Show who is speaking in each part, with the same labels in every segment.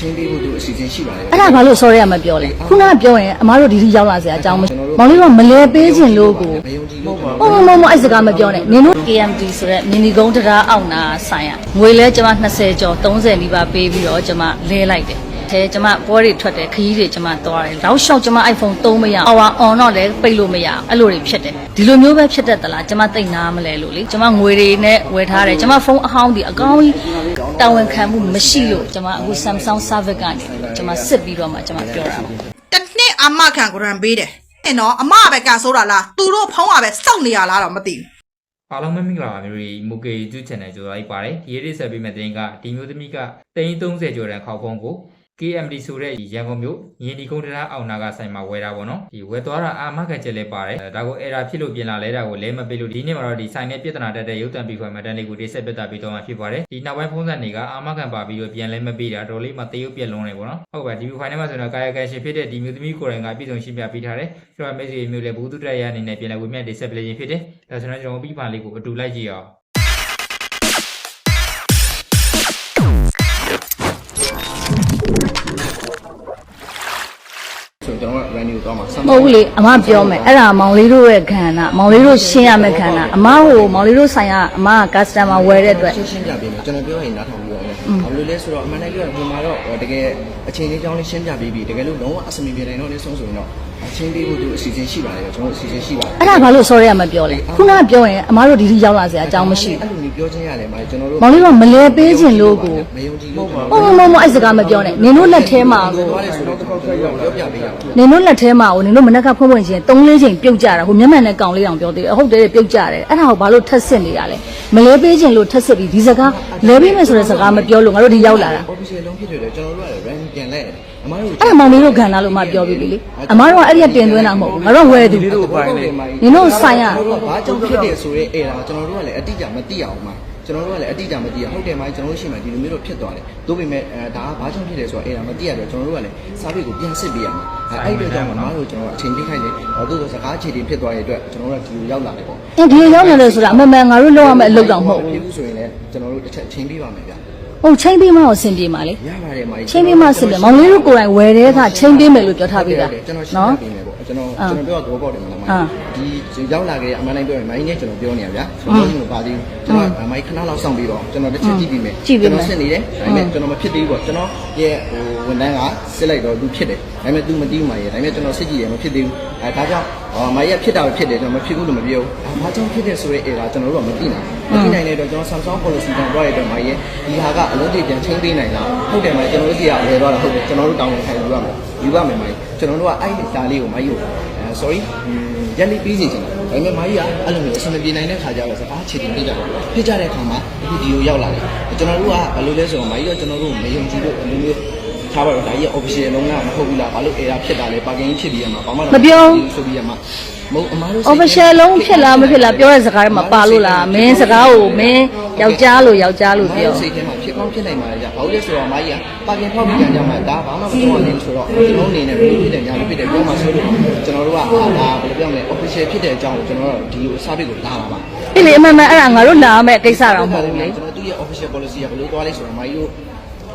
Speaker 1: ချင်းပေးဖို့သူအစီအစဉ်ရှိပါတယ်
Speaker 2: အဲ့ဒါဘာလို့ sorry ရမပြောလဲခုနကပြောရင်အမားတို့ဒီထိရောက်လာစရာအကြောင်းမရှိမောင်လေးတို့မလဲပေးခြင်းလို့ကို
Speaker 1: မယုံကြည်လို့
Speaker 2: မဟုတ်မဟုတ်မဟုတ်အဲ့စကားမပြောနဲ့နင်တို့ KMT ဆိုရက်မြင်းဒီကုန်းတရားအောက်နာဆိုင်ရငွေလဲကျမ20ကျော်30နီးပါးပေးပြီးတော့ကျမလဲလိုက်တယ်အဲကျမပွဲတွေထွက်တယ်ခရီးတွေကျမသွားတယ်နောက်လျှောက်ကျမ iPhone 3မရအောင် hour on တော့လည်းပိတ်လို့မရအောင်အဲ့လိုတွေဖြစ်တယ်ဒီလိုမျိုးပဲဖြစ်တတ်သလားကျမသိနာမလဲလို့လေကျမငွေတွေနဲ့ဝယ်ထားတယ်ကျမဖုန်းအဟောင်းဒီအကောင်းကြီး တာဝန်ခံမှုမရှိလို့ကျမအခု Samsung service ကနေကျမစစ်ပြီးတော့မှကျမပြောတာပါ
Speaker 3: တစ်နှစ်အမခံကရံပေးတယ်အဲ့နော်အမကပဲကဆိုးတာလားသူတို့ဖုံးကပဲစောက်နေရလားတော့မသိဘူး
Speaker 4: အားလုံးပဲမင်္ဂလာပါမျိုးတွေမိုကေ YouTube channel ကြိုလိုက်ပါတယ်ဒီရေးဆက်ပေးမယ့်တင်ကဒီမျိုးသမီးက330ကျော်တဲ့ခေါက်ဖုံးကို KMD ဆိုတဲ့ရန်ကုန်မြို့ရင်းဒီကုန်းတရားအောင်နာကဆိုင်မှာဝယ်တာပေါ့နော်ဒီဝယ်သွားတာအာမခံချက်လည်းပါတယ်အဲဒါကို error ဖြစ်လို့ပြင်လာလဲတာကိုလဲမပေးလို့ဒီနေ့မှာတော့ဒီဆိုင်နဲ့ပြဿနာတက်တဲ့ရုပ်သံပြီးခွင့်မှတန်းလေးကိုတိဆက်ပြသပေးတော့မှာဖြစ်ပါတယ်ဒီနောက်ပိုင်းဖုန်းဆက်တွေကအာမခံပါပြီးတော့ပြန်လဲမပေးတာတော်လေးမှတရုပ်ပြက်လုံးနေပေါ့နော်ဟုတ်ပါဒီ view file ထဲမှာဆိုတော့ကာယကံရှင်ဖြစ်တဲ့ဒီမျိုးသမီးကိုယ်တိုင်ကပြည်စုံရှင်းပြပေးထားတယ်ကျွန်တော် message မျိုးလည်းဘူးတုတရရအနေနဲ့ပြန်လဲဝေမျှတိဆက်ပေးခြင်းဖြစ်တယ်ဒါဆိုတော့ကျွန်တော်ပြီးပါလေးကိုအတူလိုက်ကြည့်အောင်
Speaker 1: ဆိုတော့ကျွန်တော်က run ကိုသွားမှာ
Speaker 2: မဟုတ်ဘူးလေအမပြောမယ်အဲ့ဒါမောင်လေးတို့ရဲ့ခန္ဓာမောင်လေးတို့ရှင်းရမယ့်ခန္ဓာအမဟိုမောင်လေးတို့ဆိုင်ကအမက customer ဝယ်တဲ့အတွက်
Speaker 1: ရှင်းရှင်းပြပေးမယ်ကျွန်တော်ပြောရင်နားထောင်ပြီးတော့ဘာလို့လဲဆိုတော့အမှန်တကယ်ကဒီမှာတော့တကယ်အချိန်လေးကြောင်းလေးရှင်းပြပေးပြီးတကယ်လို့လုံးဝအဆင်မပြေနိုင်တော့လေးဆုံးဆိုရင်တော့အချင်းပေးဖို့သူအစီအစဉ်ရှိပါတယ်ကျွန်တော်အစီအစဉ်ရှိပါတယ်
Speaker 2: အဲ့ဒါဘာလို့ sorry ရမပြောလဲခုနကပြောရင်အမတို့ဒီထိရောက်လာစရာအကြောင်းမရှိ
Speaker 1: အဲ့လိုမျိုးပြောချင်းရတယ်မှာကျွန်တော်တို့
Speaker 2: မောင်လေးတို့မလဲပေးခြင်းလို့ကို
Speaker 1: မယုံကြည်လို့
Speaker 2: မဟုတ်မဟုတ်မဟုတ်အဲ့စကားမပြောနဲ့နင်တို့လက်ထဲမှာကို
Speaker 1: သွားလဲဆိုတော့တစ်ခေါက်ခေါက်ပြောပြပေးရအောင်
Speaker 2: နင်တို့လက်ထဲမှာကိုနင်တို့မနက်ကဖွင့်ဖွင့်ချင်း3လေးချိန်ပြုတ်ကြတာဟိုမျက်မှန်နဲ့ကောင်လေးအောင်ပြောသေးတယ်ဟုတ်တယ်ပြုတ်ကြတယ်အဲ့ဒါကိုဘာလို့ထက်စစ်နေရလဲမလဲပေးခြင်းလို့ထက်စစ်ပြီးဒီစကားလဲပေးမယ်ဆိုတဲ့စကားမပြောလို့ငါတို့ဒီရောက်လာတာ
Speaker 1: official လုံးဖြစ်တယ်ကျွန်တော်တို့က run ပြန်လိုက်တယ်အမားတို့
Speaker 2: အဲ့ဒါမောင်လေးတို့ခံလာလို့မပြောပြီလေအမားတို့ကအဲ့ဒီကတင်သွင်းတာမဟုတ်ဘူးငါတို့ဝယ်သူ
Speaker 1: နင်တို့ဆိုင်ရဘာကြောင့်ဖြစ်တယ်ဆိုရဲအဲ့ဒါကျွန်တော်တို့ကလည်းအတိအကျမသိအောင်မှာ ကျွန်တော်တို့ကလည်းအတိအကျမသိရဟုတ်တယ်မိုင်းကျွန်တော်တို့ရှိမှဒီလိုမျိုးတော့ဖြစ်သွားတယ်။သို့ပေမဲ့အဲဒါကဘာကြောင့်ဖြစ်တယ်ဆိုတာအဲ့ဒါမသိရတော့ကျွန်တော်တို့ကလည်းစားပိတ်ကိုပြန်စစ်ပေးရမှာ။အဲ့ဒီအတွက်ကြောင့်မတို့ကျွန်တော်အချိန်ပေးခိုင်းတယ်။သို့သောစကားအခြေတင်ဖြစ်သွားတဲ့အတွက်ကျွန်တော်တို့ကဒီလိုရောက်လာတယ်ပေါ့
Speaker 2: အဲ့ဒီရောက်နေလို့ဆိုတာအမှန်မှန်ငါတို့လောက်ရမယ့်အလုပ်တော့မဟုတ်။ဘူး
Speaker 1: ဖြစ်ဘူးဆိုရင်လည်းကျွန်တော်တို့တစ်ချက်ချိန်ပေးပါမယ်ဗျာ
Speaker 2: ဟုတ်ချင်းပေးမှတော့အဆင်ပြေမှာလေ။
Speaker 1: ရပါတယ်မိုင်း
Speaker 2: ချင်းပေးမှအဆင်ပြေမောင်လေးတို့ကိုယ်တိုင်ဝယ်တဲ့အခါချင်းပေးမယ်လို့ပြောထားပြီးသား
Speaker 1: ကျွန်တော်ရှင်း
Speaker 2: နော်
Speaker 1: ပြပေးမယ်ပေါ့ ကျွန်တော်ကျွန်တော်ပြောတော့ပေါ့တယ်မလားမို
Speaker 2: အာ
Speaker 1: င်းဒီရောက်လာခဲ့တဲ့အမှန်တိုင်းပြောရင်မိုင်းနဲ့ကျွန်တော်ပြောနေရဗျာကျွန်တော်တို့ပါသေးကျွန်တော်မိုင်းခဏလောက်စောင့်ပြီးတော့ကျွန်တော်တစ်ချက်ကြည့်ပြီးမယ်
Speaker 2: ကြည့်ပေးမယ်
Speaker 1: ကျွန်တော်စစ်နေတယ်ဒါပေမဲ့ကျွန်တော်မဖြစ်သေးဘူးပေါ့ကျွန်တော်ရဲ့ဟိုဝန်ထမ်းကစစ်လိုက်တော့သူဖြစ်တယ်ဒါပေမဲ့ तू မတီးဘူးမိုင်းရဲ့ဒါပေမဲ့ကျွန်တော်စစ်ကြည့်တယ်မဖြစ်သေးဘူးအဲဒါကြောင့်မိုင်းရဲ့ဖြစ်တာပဲဖြစ်တယ်ကျွန်တော်မဖြစ်ဘူးလို့မပြောဘူးဘာကြောင့်ဖြစ်တယ်ဆိုရဲအဲ့ဒါကျွန်တော်တို့ကမသိနိုင်မသိနိုင်တဲ့အတွက်ကျွန်တော် Samsung policy တောင်းသွားရတဲ့မိုင်းရဲ့ဒီဟာကအလုံးတွေပြန်ချင်းပေးနိုင်လားဟုတ်တယ်မိုင်းကျွန်တော်တို့ကြည့်ရဝယ်သွားတာဟုတ်တယ်ကျွန်တော်တို့တောင်းဝင်ခံယူရမ ယ်ယူရမယ်မိုင်းကျွန်တော်တို့ကအဲ့ဒီဒါလေးကိုမိုင်းယူအဲ sorry ရက်လေးပြီးစီချင်တယ်ဒါပေမဲ့မိုင်းကအဲ့လိုမျိုးအဆင်မပြေနိုင်တဲ့ခါကျတော့စကားချေတင်ပြကြတယ်ဖြစ်ကြတဲ့အခါမှာအခုဒီကိုရောက်လာတယ်ကျွန်တော်တို့ကဘယ်လိုလဲဆိုတော့မိုင်းကကျွန်တော်တို့မယုံကြည်လို့အလိုမျိုးထားပါတော့ဒါကြီး official လုံးကမဟုတ်ဘူးလားဘာလို့ error ဖြစ်တာလဲ parking ဖြစ်ပြီးရမှာဘာမှဆိုပြီးရမှာမဟုတ်အမားတို့
Speaker 2: official လုံးဖြစ်လားမဖြစ်လားပြောတဲ့စကားတွေမှာပါလို့လားမင်းစကားကိုမင်းယောက်ျားလို့ယောက်ျားလို့ပြော
Speaker 1: စိတ်ထဲမှာဖြစ် ကောင်းဖြစ်နိုင်ပါလေကြာဘာလို့လဲဆိုတော့မိုင်းကပါကင်ဖောက်ပြီးကြကြမှာဒါဘာမှမပြောရဘူးဆိုတော့ကျွန်တော်အနေနဲ့ဘယ်လိုဖြစ်တယ်ညာလို့ဖြစ်တယ်ပြောမှဆိုလို့ကျွန်တော်တို့ကအာဒါဘယ်လိုပြောမလဲ official ဖြစ်တဲ့အကြောင်းကိုကျွန်တော်တို့ဒီလို service ကိုလာတာပါ
Speaker 2: ဒီလေအမှန်မှန်အဲ့ဒါငါတို့လာရမယ့်ကိစ္စတော့မဟုတ်ဘူးလေ
Speaker 1: ကျွန်တော်သူ့ရဲ့ official policy ကဘယ်လိုသွားလဲဆိုတော့မိုင်းတို့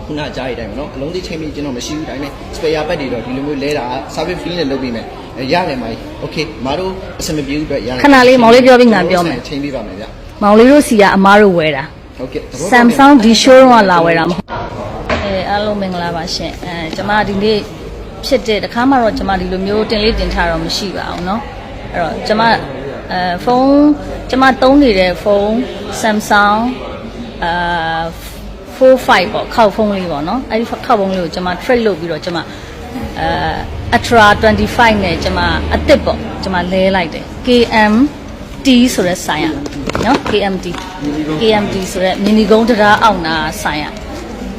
Speaker 1: ခုနကြားရတဲ့အတိုင်းပဲเนาะအလုံးသေးချိန်ပြီးကျွန်တော်မရှိဘူးဒါပေမဲ့ spare pad တွေတော့ဒီလိုမျိုးလဲတာ service free နဲ့လုပ်ပေးမယ်ရတယ်မိုင်း okay မတို့အဆင်မပြေဘူးအတွက်ရတယ်
Speaker 2: ခဏလေးမောင်လေးပြောပြီးငါပြောမယ်
Speaker 1: ချိန်ပေးပါမယ်ဗျ
Speaker 2: မောင်လေးတို့စီကအမားတို့ဝယ်တာ
Speaker 1: ဟုတ်ကဲ့
Speaker 2: Samsung ဒီ showroom ကလာဝယ်တာမဟုတ်အဲအားလုံးမင်္ဂလာပါရှင်အဲကျွန်မဒီနေ့ဖြစ်တဲ့တခါမှတော့ကျွန်မဒီလိုမျိုးတင်လေးတင်ထားတော့မရှိပါဘူးเนาะအဲ့တော့ကျွန်မအဲဖုန်းကျွန်မသုံးနေတဲ့ဖုန်း Samsung အာ45ပေါ့ခောက်ဖုန်းလေးပေါ့နော်အဲ့ဒီခောက်ဖုန်းလေးကိုကျွန်မ trade လုပ်ပြီးတော့ကျွန်မအာ Ultra 25နဲ့ကျွန်မအစ်စ်ပေါ့ကျွန်မလဲလိုက်တယ် KM T ဆိုတဲ့ဆိုင်ရနော် KMT KMT ဆိုတဲ့မြင်းဒီကုန်းတရားအောက်နာဆိုင်ရ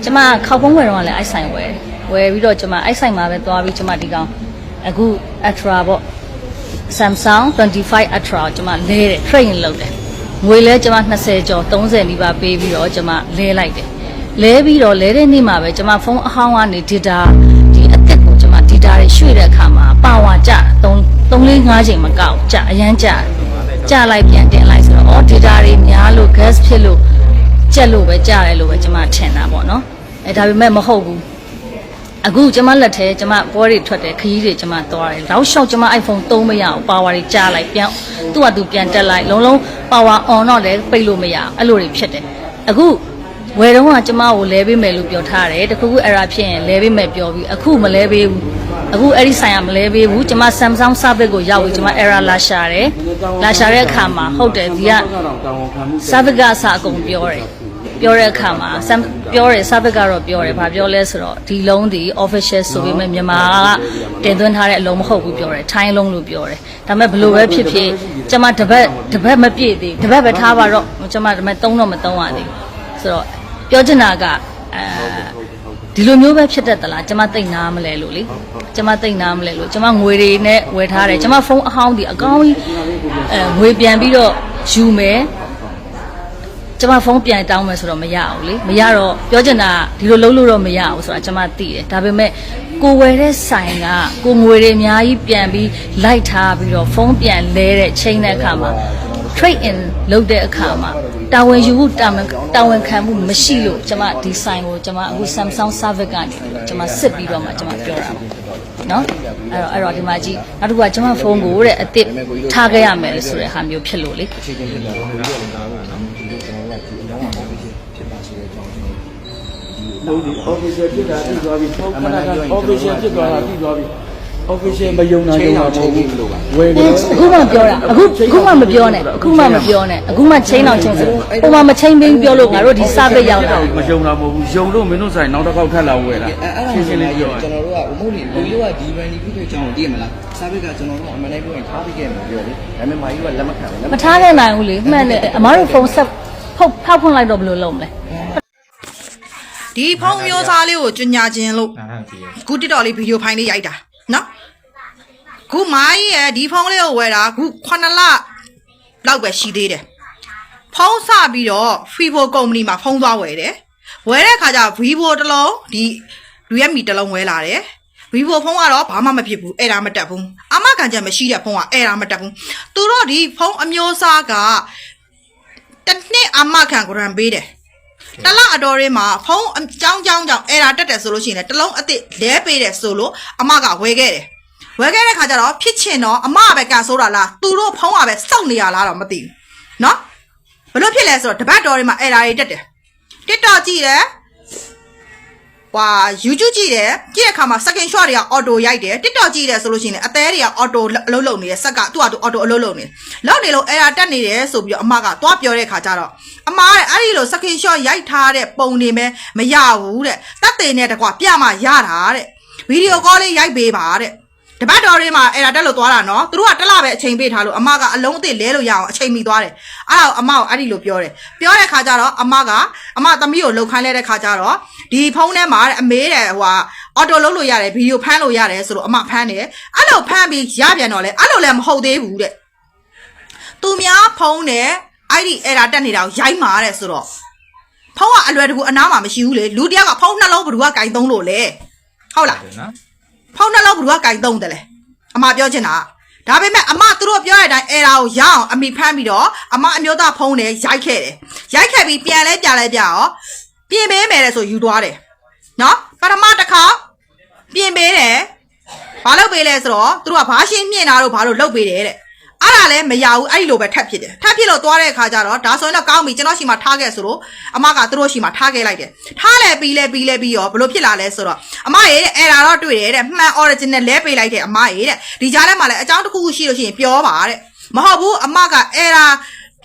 Speaker 2: ကျမခောက်ဖုံးဝယ်တော့လည်းအိုက်ဆိုင်ဝယ်ဝယ်ပြီးတော့ကျမအိုက်ဆိုင်မှာပဲသွားပြီးကျမဒီကောင်အခု Ultra ပေါ့ Samsung 25 Ultra ကိုကျမလဲတယ် train လုပ်တယ်ငွေလဲကျမ20ကျော်30နီးပါးပေးပြီးတော့ကျမလဲလိုက်တယ်လဲပြီးတော့လဲတဲ့နေ့မှာပဲကျမဖုန်းအဟောင်းကနေ data ဒီအသက်ကိုကျမ data တွေရွှေ့တဲ့အခါမှာပါဝါကျ3 3 4 5ချိန်မကောက်ကျအရန်ကျတယ် ကျလိုက်ပြန်တင်လိုက်ဆိုတော့အော် data တွေများလို့ gas ဖြစ်လို့ကြက်လို့ပဲကြားတယ်လို့ပဲကျွန်မထင်တာပေါ့နော်အဲဒါပေမဲ့မဟုတ်ဘူးအခုကျမလက်ထဲကျမပွဲတွေထွက်တယ်ခရီးတွေကျမသွားတယ်နောက်လျှောက်ကျမ iPhone သုံးမရအောင် power တွေကြားလိုက်ပြန်သူ့ဟာသူပြန်တက်လိုက်လုံးလုံး power on တော့လည်းပိတ်လို့မရအောင်အဲ့လိုတွေဖြစ်တယ်အခုဝယ်တော့ကကျမကိုလဲပေးမယ်လို့ပြောထားတယ်တခုခု error ဖြစ်ရင်လဲပေးမယ်ပြောပြီးအခုမလဲပေးဘူး အခုအဲ့ဒီဆိုင်ကမလဲပေးဘူးကျမ Samsung service ကိုရောက်ပြီးကျမ error လာရှာတယ်လာရှာတဲ့အခါမှာဟုတ်တယ်ဒီက service ကအစအကုန်ပြောတယ်ပြောတဲ့အခါမှာ Sam- ပြောတယ် service ကတော့ပြောတယ်ဘာပြောလဲဆိုတော့ဒီလုံးဒီ official ဆိုပေမဲ့မြန်မာကတင်သွင်းထားတဲ့အလုံးမဟုတ်ဘူးပြောတယ်ထိုင်းလုံးလို့ပြောတယ်ဒါပေမဲ့ဘယ်လိုပဲဖြစ်ဖြစ်ကျမတပတ်တပတ်မပြည့်သေးဘူးတပတ်ပဲထားပါတော့ကျမဒါပေမဲ့သုံးတော့မသုံးရသေးဘူးဆိုတော့ပြောချင်တာကအဲ ဒီလိုမျိုးပဲဖြစ်တတ်သလားကျမသိနာမလဲလို့လေကျမသိနာမလဲလို့ကျမငွေတွေနဲ့ဝယ်ထားတယ်ကျမဖုန်းအဟောင်းဒီအကောင်းကြီးအဲငွေပြန်ပြီးတော့ယူမယ်ကျမဖုန်းပြန်တောင်းမယ်ဆိုတော့မရအောင်လေမရတော့ပြောချင်တာဒီလိုလုံးလို့တော့မရအောင်ဆိုတာကျမသိတယ်ဒါပေမဲ့ကိုဝယ်တဲ့ဆိုင်ကကိုငွေတွေအများကြီးပြန်ပြီးလိုက်ထားပြီးတော့ဖုန်းပြန်လဲတဲ့ချိန်တဲ့အခါမှာ trade in လုပ်တဲ့အခါမှာတာဝန်ယူမှုတာဝန်တာဝန်ခံမှုမရှိလို့ကျမဒီဆိုင်ကိုကျမအခု Samsung service ကနေကျမစစ်ပြီးတော့မှကျမပြောတာပါနော်အဲ့တော့အဲ့တော့ဒီမှာကြည့်နောက်တစ်ခုကကျမဖုန်းကိုတဲ့အစ်စ်ထားခဲ့ရမယ်ဆိုတဲ့ဟာမျိုးဖြစ်လို့လေ
Speaker 1: အခြေချင်းဖြစ်တာတော့ဒီလိုကတော့နော်ဒီလိုကျွန်တော်တို့ကဒီအကြောင်းအရာဖြစ်ဖြစ်ပါစေတဲ့အကြောင်းကျွန်တော်
Speaker 5: လုံးဒီ official ဖြစ်တာပြီးသွားပြီဟုတ်ကဲ့ official ဖြစ်သွားတာပြီးသွားပြီ official မယုံနိုင်တော့ဘူးဝယ်ကြ
Speaker 2: အခုမှပြောတာအခုအခုမှမပြောနဲ့အခုမှမပြောနဲ့အခုမှချိန်အောင်ချိန်စဟိုမှာမချိန်ဘင်းပြောလို့ငါတို့ဒီစပစ်ရောက်လာ
Speaker 5: မယုံတာမဟုတ်ဘူးယုံလို့မင်းတို့ဆိုင်နောက်တစ်ခေါက်ထပ်လာဝယ်တာ
Speaker 1: အဲ့အဲ့ဒါ
Speaker 5: ရှင်းရှင်းလေးပြော
Speaker 1: ကျွန်တော်တို့ကမဟုတ်လေလူလိုကဒီ brand ဒီဖြစ်ကျွန်တော်သိရမလားစားဘက်ကကျွန်တော်တို့အမှန်တည်းပြောရင်ထားပြီးခဲ့မှာပြောလေဒါပေမဲ့မာကြီးကလက်မခံဘူးလက်
Speaker 2: မထားခဲ့နိုင်ဘူးလေမှန်တယ်အမားတို့ဖုန်းဆက်ဖုတ်ဖောက်ဖွင့်လိုက်တော့ဘယ်လိုလုပ်မလဲ
Speaker 3: ဒီဖုန်းမျိုးစားလေးကိုကြညာခြင်းလို့
Speaker 4: နားထောင်ကြည့်ရ
Speaker 3: ခုတစ်တော်လေးဗီဒီယိုဖိုင်လေးရိုက်တာနော် ခုမိုင်းရဲ့ဒီဖုန်းလေးကိုဝယ်တာခု9လလောက်ပဲရှိသေးတယ်ဖုန်းစပြီးတော့ Vivo ကုမ္ပဏီမှာဖုန်းသွားဝယ်တယ်ဝယ်တဲ့အခါကျ Vivo တစ်လုံးဒီ Realme တစ်လုံးဝယ်လာတယ် Vivo ဖုန်းကတော့ဘာမှမဖြစ်ဘူးအဲ့ဒါမတက်ဘူးအမကန်ချက်မရှိတဲ့ဖုန်းကအဲ့ဒါမတက်ဘူးသူတို့ဒီဖုန်းအမျိုးအစားကတစ်နှစ်အမကန်ဂရန်ပေးတယ်တလအတော်ရင်းမှာဖုန်းအကြောင်းကြောင်းကြောင့်အဲ့ဒါတက်တယ်ဆိုလို့ရှိရင်လည်းတစ်လုံးအစ်စ်လဲပေးတယ်ဆိုလို့အမကဝယ်ခဲ့တယ် ဝဲခဲ့တဲ့ခါကျတော့ဖြစ်ချင်တော့အမပဲကန်ဆိုးတာလားသူတို့ဖုံးတာပဲစောင့်နေရလားတော့မသိဘူးနော်ဘလို့ဖြစ်လဲဆိုတော့တပတ်တော်တွေမှာအဲ့ဒါတွေတက်တယ် TikTok ကြည့်တယ်ဟာ YouTube ကြည့်တယ်ကြည့်တဲ့အခါမှာ second shot တွေက auto ရိုက်တယ် TikTok ကြည့်တယ်ဆိုလို့ရှိရင်အသေးတွေက auto အလုပ်လုပ်နေတယ်ဆက်ကသူ့ဟာသူ auto အလုပ်လုပ်နေလောက်နေလို့အဲ့ဒါတက်နေတယ်ဆိုပြီးတော့အမကသွားပြောတဲ့အခါကျတော့အမကအဲ့ဒီလို second shot ရိုက်ထားတဲ့ပုံတွေမဲမရဘူးတဲ့တက်တဲ့နဲ့တကွာပြမရတာတဲ့ဗီဒီယိုကောလေးရိုက်ပေးပါတဲ့ တပတ်တော်ရင်းမှာအဲ့ဒါတက်လို့သွားတာနော်သူတို့ကတက်လာပဲအချိန်ပေးထားလို့အမကအလုံးအသစ်လဲလို့ရအောင်အချိန်မီသွားတယ်အဲ့ဒါကိုအမကိုအဲ့ဒီလိုပြောတယ်ပြောတဲ့ခါကျတော့အမကအမသမီးကိုလှုပ်ခိုင်းလိုက်တဲ့ခါကျတော့ဒီဖုန်းထဲမှာတဲ့အမေတဲ့ဟိုဟာအော်တိုလုပ်လို့ရတယ်ဗီဒီယိုဖမ်းလို့ရတယ်ဆိုတော့အမဖမ်းတယ်အဲ့လိုဖမ်းပြီးရပြန်တော့လေအဲ့လိုလည်းမဟုတ်သေးဘူးတဲ့သူများဖုန်းနဲ့အဲ့ဒီအဲ့ဒါတက်နေတာကိုရိုက်မာတဲ့ဆိုတော့ဖုန်းကအလွယ်တကူအနားမှာမရှိဘူးလေလူတယောက်ကဖုန်းနှလုံးဘယ်သူကကင်သုံးလို့လဲဟုတ်လား
Speaker 4: တယ်နော်
Speaker 3: ဖုန်းနှလုံးဘယ်သူကကင်သုံးတယ်လဲအမပြောချင်တာကဒါပေမဲ့အမသူတို့ပြောတဲ့အတိုင်းအဲဒါကိုရအောင်အမိဖမ်းပြီးတော့အမအမျိုးသားဖုန်းနဲ့ရိုက်ခဲ့တယ်ရိုက်ခဲ့ပြီးပြန်လဲပြန်လဲပြရောပြင်ပေးမယ်လေဆိုယူသွားတယ်နော်ပထမတစ်ခါပြင်ပေးတယ်ဘာလုပ်ပေးလဲဆိုတော့သူတို့ကဘာရှင်းမြင်တာတို့ဘာလို့လုပ်ပေးတယ်တဲ့ အဲ့ဒါလည်းမရဘူးအဲ့ဒီလိုပဲထပ်ဖြစ်တယ်ထပ်ဖြစ်လို့သွားတဲ့အခါကျတော့ဒါဆိုရင်တော့ကောင်းပြီကျွန်တော်ရှိမှထားခဲ့ဆိုတော့အမကသူတို့ရှိမှထားခဲ့လိုက်တယ်ထားလဲပြီးလဲပြီးလဲပြီးရောဘလို့ဖြစ်လာလဲဆိုတော့အမရေတဲ့အဲ့ဒါတော့တွေ့တယ်တဲ့မှန် original လဲပေးလိုက်တယ်အမရေတဲ့ဒီကြားထဲမှာလည်းအကြောင်းတစ်ခုခုရှိလို့ရှိရင်ပြောပါတဲ့မဟုတ်ဘူးအမကအဲ့ဒါ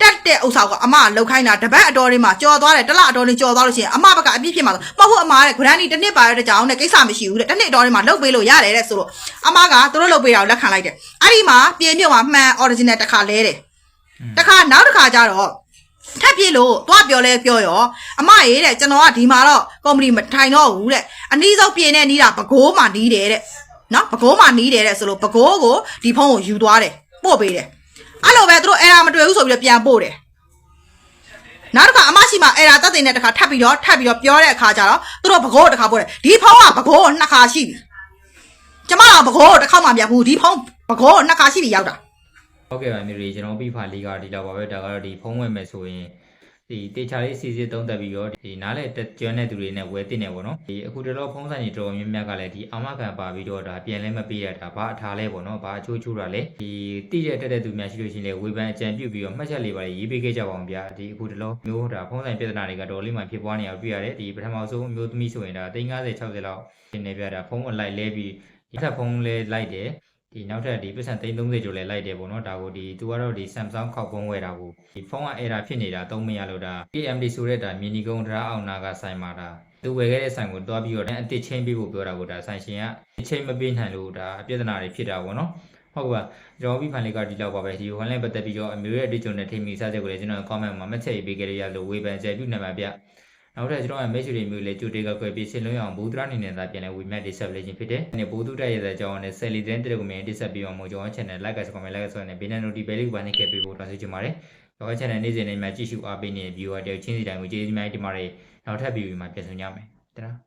Speaker 3: တက်တဲ့ဥစ္စာကအမကလောက်ခိုင်းတာတပတ်အတော်လေးမှာကြော်သွားတယ်တစ်လအတော်လေးကြော်သွားလို့ရှိရင်အမဘက်ကအပြစ်ဖြစ်မှာဆိုမဟုတ်ဘူးအမတဲ့ granny တစ်နှစ်ပါတဲ့ကြောင်နဲ့ကိစ္စမရှိဘူးတဲ့တစ်နှစ်အတော်လေးမှာလုတ်ပေးလို့ရတယ်တဲ့ဆိုတော့အမကသူတို့လုတ်ပေးတာကိုလက်ခံလိုက်တယ်အဲ့ဒီမှာပြင်မြုပ်မှာမှန် original တစ်ခါလဲတယ်တစ်ခါနောက်တစ်ခါကျတော့ထပ်ပြည့်လို့သွားပြောလဲပြောရောအမရေးတဲ့ကျွန်တော်ကဒီမှာတော့ကုမ္ပဏီမထိုင်တော့ဘူးတဲ့အနည်းဆုံးပြင်နေနေတာပကိုးမှနီးတယ်တဲ့နော်ပကိုးမှနီးတယ်တဲ့ဆိုလို့ပကိုးကိုဒီဖုန်းကိုယူသွားတယ်ပို့ပေးတယ်အဲ့လိုပဲသူတို့အဲ့ဒါမတွေ့ဘူး ဆိုပြီးတော့ပြန်ပို့တယ်နောက်တစ်ခါအမရှိမှအဲ့ဒါတက်တဲ့နဲ့တစ်ခါထပ်ပြီးတော့ထပ်ပြီးတော့ပြောတဲ့အခါကျတော့သူတို့ဘကိုးတစ်ခါပို့တယ်ဒီဖုန်းကဘကိုးနှစ်ခါရှိပြီကျမတို့ဘကိုးတစ်ခါမှမပြဘူးဒီဖုန်းဘကိုးနှစ်ခါရှိပြီရောက်တာ
Speaker 4: ဟုတ်ကဲ့ပါမြေရီကျွန်တော်ပြဖာလေးကဒီလောက်ပါပဲဒါကတော့ဒီဖုန်းဝင်မယ်ဆိုရင် ဒီဒီတေချာလေးစီစစ်သုံးသက်ပြီးတော့ဒီနားလေတက်ကျွမ်းတဲ့သူတွေနဲ့ဝယ်တင်နေပေါ့နော်ဒီအခုတလောဖုံးဆိုင်ကြီးတော်တော်များများကလည်းဒီအာမခံပါပြီးတော့ဒါပြန်လဲမပေးရတာဘာအထားလဲပေါ့နော်ဘာအချိုးချိုးတာလဲဒီတိရတက်တဲ့သူများရှိလို့ရှိရင်လေဝေဖန်အကြံပြုပြီးတော့မှတ်ချက်လေးပါရေးပေးခဲ့ကြပါအောင်ဗျာဒီအခုတလောမျိုးဒါဖုံးဆိုင်ပြဿနာတွေကတော်တော်လေးမှဖြစ်ပွားနေအောင်တွေ့ရတယ်ဒီပထမဆုံးမျိုးသမီးဆိုရင်ဒါ350 60လောက်နေပြတာဖုံးအလိုက်လဲပြီးဒီထက်ဖုံးလဲလိုက်တယ် ဒီနောက်ထပ်ဒီပတ်စံ330ကျော်လဲလိုက်တယ်ပေါ့နော်ဒါကိုဒီသူကတော့ဒီ Samsung ခောက်ဖုံးဝယ်တာကိုဒီဖုန်းက error ဖြစ်နေတာသုံးမရလို့ဒါ AMD ဆိုတဲ့ဒါ mini ကုန်းတရားအောင်နာကဆိုင်မှာဒါသူဝယ်ခဲ့တဲ့ဆိုင်ကိုတွားပြီးတော့အတစ်ချင်းပေးဖို့ပြောတာကိုဒါဆိုင်ရှင်ကအချင်းမပေးနိုင်လို့ဒါပြဿနာတွေဖြစ်တာပေါ့နော်ဟုတ်ပါကျွန်တော်ပြီးဖိုင်လေးကဒီလောက်ပါပဲဒီ one line ပတ်သက်ပြီးတော့အမျိုးရဲ့အတွေ့အကြုံနဲ့ထိမိစားချက်ကိုလည်းကျွန်တော် comment မှာမှတ်ချက်ရေးပေးခဲ့ရလို့ဝေဖန်ချက်ပြုနိုင်ပါဗျ နောက်ထပ်ကျွန်တော်ရဲ့ message တွေမျိုးလေးကြိုတေကကွယ်ပြီးရှင်းလုံးအောင်ဘူဒရာနေနေတာပြန်လဲဝေမျက် display ခြင်းဖြစ်တယ်။ဒီဘူဒုတက်ရတဲ့အကြောင်းနဲ့ Sally တဲ့တဲ့ကွန်မန့် display ပြီးအောင်မို့ကျွန်တော် channel like က comment like ဆိုတဲ့ဘေးနဲ့ notification bell ကိုပါနေခဲ့ပြီးဖို့တောင်းဆိုချင်ပါတယ်။ကျွန်တော် channel နေ့စဉ်နေ့မှာကြည့်ရှုအားပေးနေတဲ့ viewer တွေချင်းစီတိုင်းကိုကျေးဇူးများတင်ပါတယ်။နောက်ထပ် video မှာပြန်ဆုံကြမယ်။တရာ